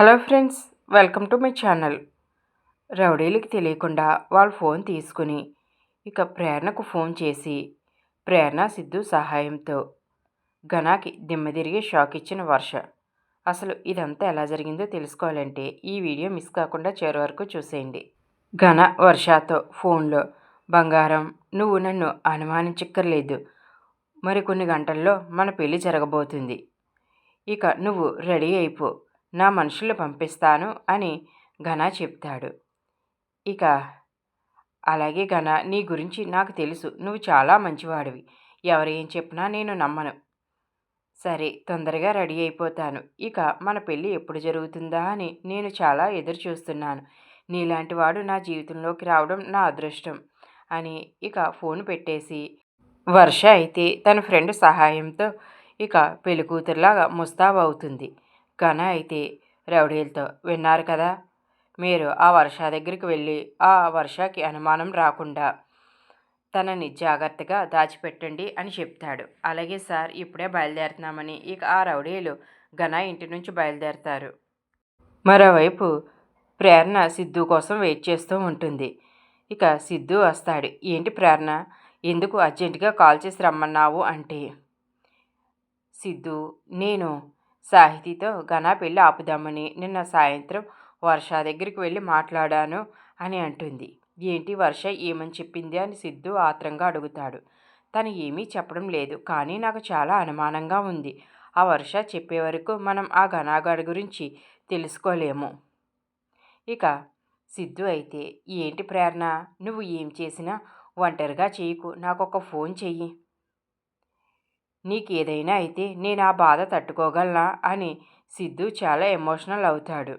Hello friends welcome to my channel. రౌడీలకి తెలియకుండా వాళ్ళ phone తీసుకుని ఇక ప్రేరణకు ఫోన్ చేసి ప్రేరణ సిద్ధు సహాయంతో ఘనాకి దిమ్మదిరిగి షాక్ ఇచ్చిన వర్ష. అసలు ఇదంతా ఎలా జరిగిందో తెలుసుకోవాలంటే ఈ వీడియో మిస్ కాకుండా చివరి వరకు చూసేయండి. ఘన వర్షతో ఫోన్లో బంగారం నువ్వు నన్ను అనుమానించక్కర్లేదు. మరికొన్ని గంటల్లో మన పెళ్ళి జరగబోతుంది. ఇక నువ్వు రెడీ అయిపో. నా మనుషులు పంపిస్తాను అని ఘన చెప్తాడు. ఇక అలాగే ఘన నీ గురించి నాకు తెలుసు. నువ్వు చాలా మంచివాడివి. ఎవరు ఏం చెప్పినా నేను నమ్మను. సరే తొందరగా రెడీ అయిపోతాను. ఇక మన పెళ్ళి ఎప్పుడు జరుగుతుందా అని నేను చాలా ఎదురు చూస్తున్నాను నీలాంటి వాడు నా జీవితంలోకి రావడం నా అదృష్టం అని ఇక ఫోన్ పెట్టేసి వర్ష అయితే తన ఫ్రెండ్ సహాయంతో ఇక పెళ్ళికూతురులాగా ముస్తాబవుతుంది. ఘన అయితే రౌడీలతో. విన్నారు కదా! మీరు ఆ వర్ష దగ్గరికి వెళ్ళి ఆ వర్షకి అనుమానం రాకుండా తనని జాగ్రత్తగా దాచిపెట్టండి అని చెప్తాడు. అలాగే సార్ ఇప్పుడే బయలుదేరుతున్నామని ఇక ఆ రౌడీలు ఘన ఇంటి నుంచి బయలుదేరతారు. మరోవైపు ప్రేరణ సిద్ధు కోసం వెయిట్ చేస్తూ ఉంటుంది. ఇక సిద్ధు వస్తాడు. ఏంటి ప్రేరణ? ఎందుకు అర్జెంటుగా కాల్ చేసి రమ్మన్నావు అంటే? సిద్ధు నేను సాహితీతో ఘన పెళ్ళి ఆపుదామని నిన్న సాయంత్రం వర్ష దగ్గరికి వెళ్ళి మాట్లాడాను అని అంటుంది. ఏంటి వర్ష ఏమని చెప్పింది అని సిద్ధు ఆత్రంగా అడుగుతాడు. తను ఏమీ చెప్పడం లేదు కానీ నాకు చాలా అనుమానంగా ఉంది. ఆ వర్ష చెప్పే వరకు మనం ఆ ఘనాగాడి గురించి తెలుసుకోలేము. ఇక సిద్ధు అయితే ఏంటి ప్రేరణ నువ్వు ఏం చేసినా ఒంటరిగా చేయకు నాకు ఒక ఫోన్ చెయ్యి. నీకు ఏదైనా అయితే నేను ఆ బాధ తట్టుకోగలనా? అని సిద్ధు చాలా ఎమోషనల్ అవుతాడు.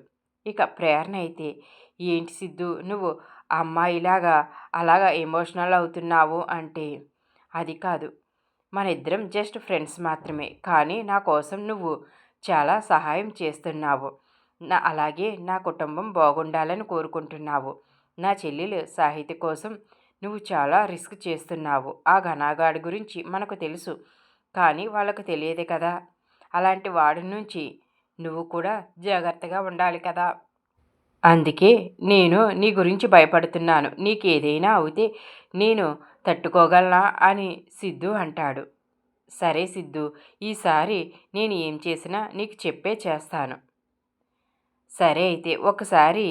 ఇక ప్రేరణ అయితే ఏంటి సిద్ధు? నువ్వు అమ్మాయిలాగా అలాగా ఎమోషనల్ అవుతున్నావు అంటే అది కాదు. మన ఇద్దరం జస్ట్ ఫ్రెండ్స్ మాత్రమే కానీ నా కోసం నువ్వు చాలా సహాయం చేస్తున్నావు. నా అలాగే నా కుటుంబం బాగుండాలని కోరుకుంటున్నావు. నా చెల్లెలు సాహిత్య కోసం నువ్వు చాలా రిస్క్ చేస్తున్నావు. ఆ ఘనాగాడి గురించి మనకు తెలుసు. కానీ వాళ్ళకు తెలియదు కదా. అలాంటి వాడి నుంచి నువ్వు కూడా జాగ్రత్తగా ఉండాలి కదా. అందుకే నేను నీ గురించి భయపడుతున్నాను. నీకు ఏదైనా అవుతే నేను తట్టుకోగలనా అని సిద్ధు అంటాడు. సరే సిద్ధు ఈసారి నేను ఏం చేసినా నీకు చెప్పే చేస్తాను. సరే అయితే ఒకసారి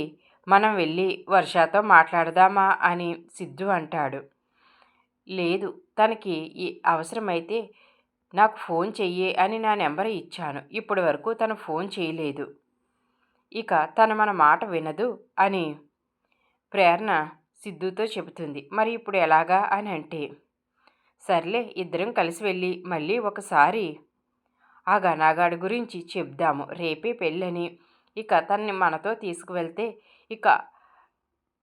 మనం వెళ్ళి వర్షాతో మాట్లాడదామా అని సిద్ధు అంటాడు. లేదు తనకి ఈ అవసరమైతే నాకు ఫోన్ చెయ్యి అని నా నెంబర్ ఇచ్చాను. ఇప్పటి వరకు తను ఫోన్ చేయలేదు. ఇక తను మన మాట వినదు అని ప్రేరణ సిద్ధుతో చెబుతుంది. మరి ఇప్పుడు ఎలాగా అని అంటే సర్లే ఇద్దరం కలిసి వెళ్ళి మళ్ళీ ఒకసారి ఆ గనాగాడి గురించి చెప్దాము. రేపే పెళ్ళని. ఇక తన్ని మనతో తీసుకువెళ్తే ఇక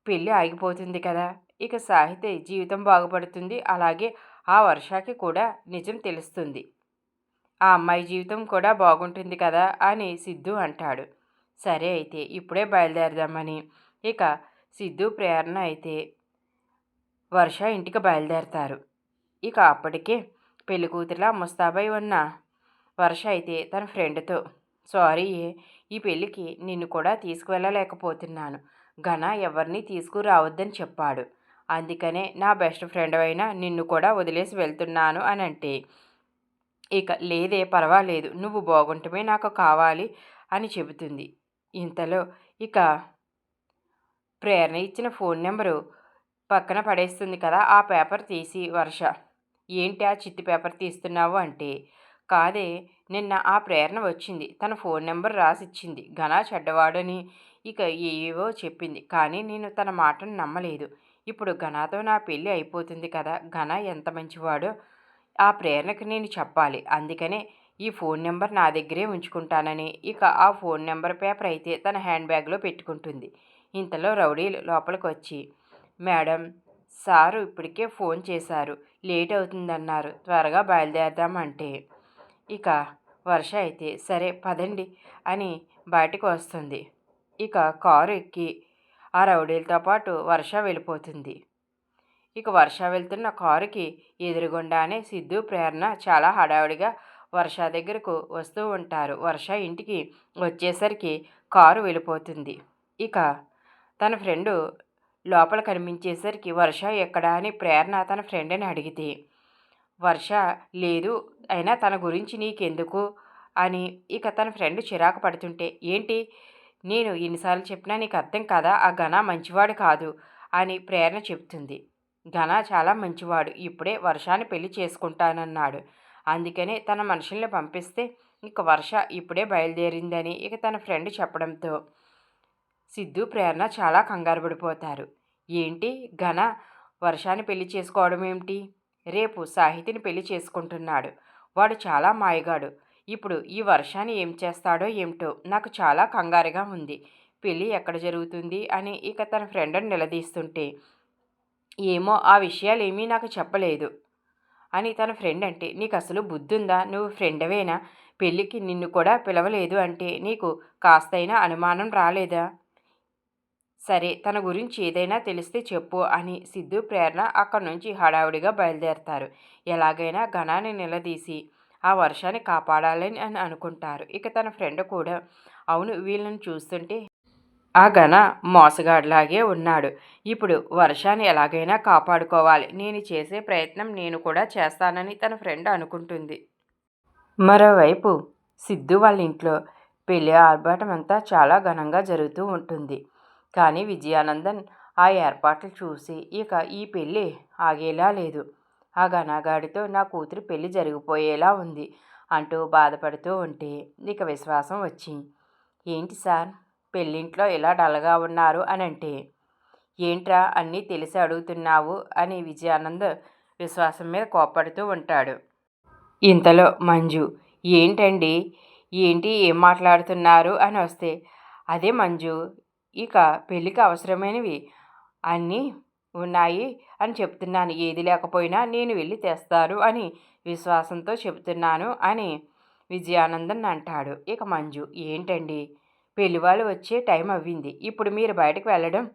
పెళ్ళి ఆగిపోతుంది కదా. ఇక సాహిత్య జీవితం బాగుపడుతుంది. అలాగే ఆ వర్షాకి కూడా నిజం తెలుస్తుంది. ఆ అమ్మాయి జీవితం కూడా బాగుంటుంది కదా అని సిద్ధు అంటాడు. సరే అయితే ఇప్పుడే బయలుదేరదామని. ఇక సిద్ధు ప్రేరణ అయితే వర్ష ఇంటికి బయలుదేరతారు. ఇక అప్పటికే పెళ్ళి కూతురులా ముస్తాబై ఉన్న వర్ష అయితే తన ఫ్రెండ్తో సారీ ఈ పెళ్ళికి నిన్ను కూడా తీసుకువెళ్ళలేకపోతున్నాను. ఘన ఎవరిని తీసుకురావద్దని చెప్పాడు. అందుకనే నా బెస్ట్ ఫ్రెండ్ అయినా నిన్ను కూడా వదిలేసి వెళ్తున్నాను అని అంటే ఇక లేదే పర్వాలేదు నువ్వు బాగుంటమే నాకు కావాలి అని చెబుతుంది. ఇంతలో ఇక ప్రేరణ ఇచ్చిన ఫోన్ నెంబరు పక్కన పడేస్తుంది కదా ఆ పేపర్ తీసి వర్ష ఏంటి ఆ చిత్తి పేపర్ తీస్తున్నావు? అంటే కాదే నిన్న ఆ ప్రేరణ వచ్చింది. తన ఫోన్ నెంబర్ రాసిచ్చింది. ఘనా చెడ్డవాడని ఇక ఏవో చెప్పింది. కానీ నేను తన మాటను నమ్మలేదు. ఇప్పుడు ఘనతో నా పెళ్ళి అయిపోతుంది కదా ఘన ఎంత మంచివాడో ఆ ప్రేరణకు నేను చెప్పాలి. అందుకనే ఈ ఫోన్ నెంబర్ నా దగ్గరే ఉంచుకుంటానని ఇక ఆ ఫోన్ నెంబర్ పేపర్ అయితే తన హ్యాండ్ బ్యాగ్లో పెట్టుకుంటుంది. ఇంతలో రౌడీలు లోపలికి వచ్చి మేడం సారు ఇప్పటికే ఫోన్ చేశారు లేట్ అవుతుందన్నారు త్వరగా బయలుదేరదామంటే. ఇక వర్ష అయితే సరే పదండి అని బయటకు వస్తుంది. ఇక కారు ఎక్కి ఆ రౌడీలతో పాటు వర్ష వెళ్ళిపోతుంది. ఇక వర్ష వెళ్తున్న కారుకి ఎదురుగుండానే సిద్ధు ప్రేరణ చాలా హడావుడిగా వర్ష దగ్గరకు వస్తూ ఉంటారు. వర్ష ఇంటికి వచ్చేసరికి కారు వెళ్ళిపోతుంది. ఇక తన ఫ్రెండు లోపల కనిపించేసరికి వర్ష ఎక్కడా అని ప్రేరణ తన ఫ్రెండ్ని అడిగితే వర్ష లేదు అయినా తన గురించి నీకెందుకు? అని ఇక తన ఫ్రెండ్ చిరాకు పడుతుంటే ఏంటి? నేను ఎన్నిసార్లు చెప్పినా నీకు అర్థం కదా? ఆ ఘన మంచివాడు కాదు అని ప్రేరణ చెప్తుంది ఘన చాలా మంచివాడు. ఇప్పుడే వర్షాన్ని పెళ్ళి చేసుకుంటానన్నాడు. అందుకనే తన మనుషుల్ని పంపిస్తే ఇక వర్ష ఇప్పుడే బయలుదేరిందని ఇక తన ఫ్రెండ్ చెప్పడంతో సిద్ధు ప్రేరణ చాలా కంగారు పడిపోతారు. ఏంటి? ఘన వర్షాన్ని పెళ్ళి చేసుకోవడం ఏమిటి? రేపు సాహితిని పెళ్ళి చేసుకుంటున్నాడు. వాడు చాలా మాయగాడు. ఇప్పుడు ఈ వర్షాన్ని ఏం చేస్తాడో ఏమిటో నాకు చాలా కంగారుగా ఉంది. పెళ్ళి ఎక్కడ జరుగుతుంది? అని ఇక తన ఫ్రెండ్ని నిలదీస్తుంటే ఏమో ఆ విషయాలు ఏమీ నాకు చెప్పలేదు. అని తన ఫ్రెండ్ అంటే నీకు అసలు బుద్ధుందా? నువ్వు ఫ్రెండవేనా? పెళ్ళికి నిన్ను కూడా పిలవలేదు అంటే నీకు కాస్తైనా అనుమానం రాలేదా? సరే తన గురించి ఏదైనా తెలిస్తే చెప్పు అని సిద్ధు ప్రేరణ అక్కడి నుంచి హడావుడిగా బయలుదేరతారు. ఎలాగైనా ఘనాన్ని నిలదీసి ఆ వర్షాన్ని కాపాడాలని అని అనుకుంటారు. ఇక తన ఫ్రెండ్ కూడా అవును వీళ్ళని చూస్తుంటే ఆ ఘన మోసగాడిలాగే ఉన్నాడు. ఇప్పుడు వర్షాన్ని ఎలాగైనా కాపాడుకోవాలి. నేను చేసే ప్రయత్నం నేను కూడా చేస్తానని తన ఫ్రెండ్ అనుకుంటుంది. మరోవైపు సిద్ధు వాళ్ళ ఇంట్లో పెళ్ళి ఆర్భాటం అంతా చాలా ఘనంగా జరుగుతూ ఉంటుంది. కానీ విజయానందన్ ఆ ఏర్పాట్లు చూసి ఇక ఈ పెళ్ళి ఆగేలా లేదు. ఆ ఘనగాడితో నా కూతురు పెళ్ళి జరిగిపోయేలా ఉంది అంటూ బాధపడుతూ ఉంటే ఇక విశ్వాసం వచ్చి ఏంటి సార్? పెళ్ళింట్లో ఇలా డల్గా ఉన్నారు? అని అంటే ఏంట్రా అన్నీ తెలిసి అడుగుతున్నావు? అని విజయానంద్ విశ్వాసం మీద కోప్పడుతూ ఉంటాడు. ఇంతలో మంజు ఏంటండి? ఏంటి? ఏం మాట్లాడుతున్నారు? అని వస్తే అదే మంజు ఇక పెళ్ళికి అవసరమైనవి అన్నీ ఉన్నాయి అని చెప్తున్నాను. ఏది లేకపోయినా నేను వెళ్ళి తెస్తారు అని విశ్వాసంతో చెబుతున్నాను అని విజయానందన్ అంటాడు. ఇక మంజు ఏంటండి? పెళ్ళివాళ్ళు వచ్చే టైం అవ్వింది. ఇప్పుడు మీరు బయటకు వెళ్ళడం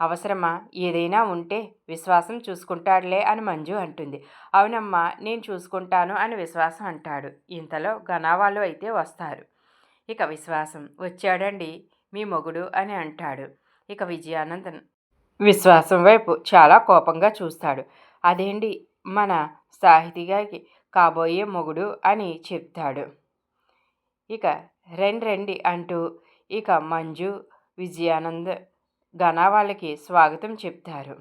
అవసరమా? ఏదైనా ఉంటే విశ్వాసం చూసుకుంటాడులే అని మంజు అంటుంది. అవునమ్మా నేను చూసుకుంటాను అని విశ్వాసం అంటాడు. ఇంతలో ఘనావాళ్ళు అయితే వస్తారు. ఇక విశ్వాసం వచ్చాడండి మీ మొగుడు అని అంటాడు. ఇక విజయానందన్ విశ్వాసం వైపు చాలా కోపంగా చూస్తాడు. అదేంటి? మన సాహితిగాకి కాబోయే మొగుడు అని చెప్తాడు. ఇక రండి రండి అంటూ ఇక మంజు విజయానంద్ ఘన వాళ్ళకి స్వాగతం చెప్తారు.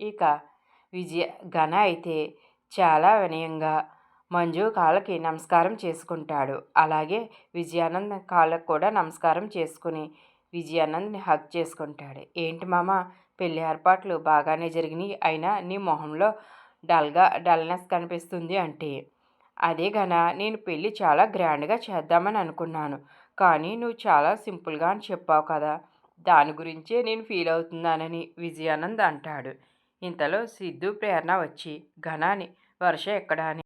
ఇక విజయ ఘన అయితే చాలా వినయంగా మంజు కాళ్ళకి నమస్కారం చేసుకుంటాడు. అలాగే విజయానంద్ కాళ్ళకు కూడా నమస్కారం చేసుకుని విజయానంద్ని హక్ చేసుకుంటాడు. ఏంటి మామ పెళ్ళి ఏర్పాట్లు బాగానే జరిగినాయి అయినా నీ మొహంలో డల్గా డల్నెస్ కనిపిస్తుంది అంటే. అదే గన నేను పెళ్ళి చాలా గ్రాండ్గా చేద్దామని అనుకున్నాను కానీ నువ్వు చాలా సింపుల్గా అని చెప్పావు కదా. దాని గురించే నేను ఫీల్ అవుతున్నానని విజయానంద్ అంటాడు. ఇంతలో సిద్ధు ప్రేరణ వచ్చి ఘనాని వర్ష ఎక్కడాని